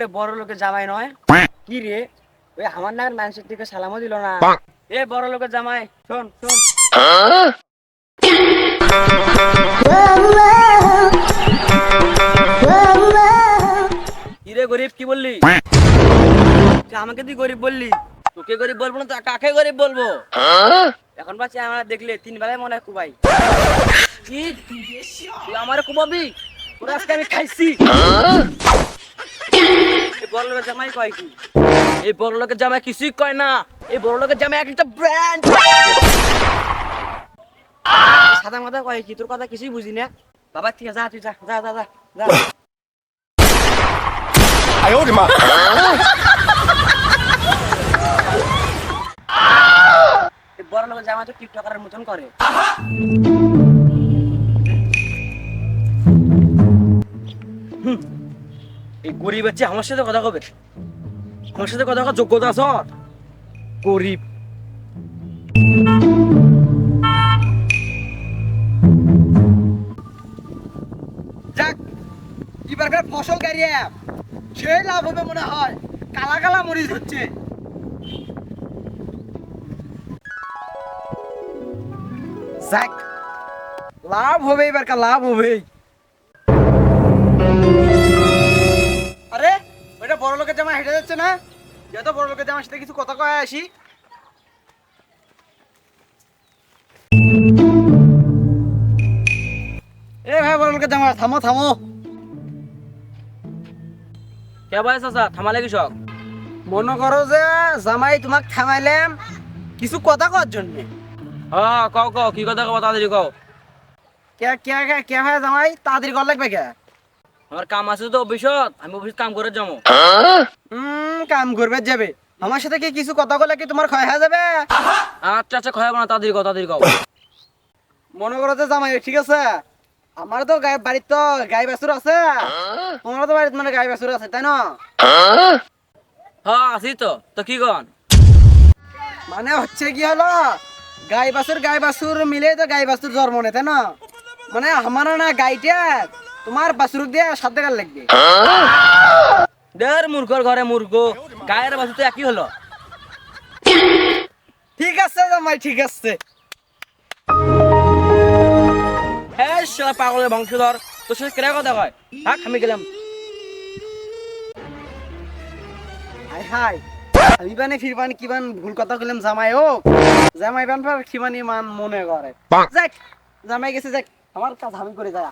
ওটা বড় লোকের জামাই নয়। কি রে? ওই আমার নামের মানুষের দিকে সালামও দিল না। এ বড় লোকের জামাই শোন শোন। কি রে গরিব কি বললি? আমাকে তুই গরিব বললি? তোকে গরিব বলব না তো কাকে গরিব বলব? এখন পাচ্ছি আমরা দেখলে তিন বেলায় মনে হয় কুবাই। কি তুই আমার কুবাবি? তোরা আজকে আমি খাইছি। বড় লোকের জামাই কয় কি এই বড় লোকের জামাই কিছুই কয় না এই বড় লোকের জামাই এক একটা ব্র্যান্ড সাদা মাথা কয় কি তোর কথা কিছুই বুঝি না বাবা ঠিক আছে যা তুই যা যা যা যা যা 哎呦我的妈！ এই বড় লোকের জামাই তো টিকটকারের মতন করে হুম, এই গরিব হচ্ছে আমার সাথে কথা কবে? আমার সাথে কথা কওয়ার যোগ্যতা আছে গরিব। যাক, এবারকার ফসল গাড়িয়ে সেই লাভ হবে মনে হয়। কালা কালা মরিচ হচ্ছে। যাক, লাভ হবে, এবারকার লাভ হবে যাচ্ছে না? যত বড় লোকের জামার সাথে কিছু কথা কয়ে আসি। এ ভাই বড় লোকের জামা থামো থামো। কে ভাই চাচা? থামালে কি শখ মনে করো যে জামাই তোমাক থামাইলাম কিছু কথা কর জন্য। হ্যাঁ কও কও কি কথা কও তাড়াতাড়ি কও। কে কে কে কে ভাই জামাই তাড়াতাড়ি কর লাগবে কে? আমার কাম আছে তো অফিসত আমি অফিস কাম করে যাব। হুম কাম করবে যাবে। আমার সাথে কি কিছু কথা বলে কি তোমার ক্ষয় হয়ে যাবে? আচ্ছা আচ্ছা খাওয়াবো না তাড়াতাড়ি কও তাড়াতাড়ি কও। মনে করো যে জামাই ঠিক আছে? আমার তো গায়ে বাড়ির তো গাই বাছুর আছে। তোমার তো বাড়িতে মানে গাই বাছুর আছে তাই না? হ্যাঁ আছি তো। তো কি কন? মানে হচ্ছে কি হলো? গাই বাছুর গাই বাছুর মিলে তো গাই বাছুর জন্ম নেই তাই না? মানে আমার না গাইটা তোমার বাছুর দিয়ে সাত টাকার লাগবে। দের মূর্খর ঘরে মূর্খ গায়ের বাসু তো একই হলো। ঠিক আছে জামাই ঠিক আছে। হ্যাঁ শালা পাগলের বংশধর তোর সাথে কেরা কথা কয়? থাক আমি গেলাম। হাই হাই। আমি বানে ফিরবানি কিবান ভুল কথা কইলাম জামাই ও? জামাই বান কিবানি মান মনে করে? যাক জামাই গেছে যাক। আমার কাজ আমি করে যায়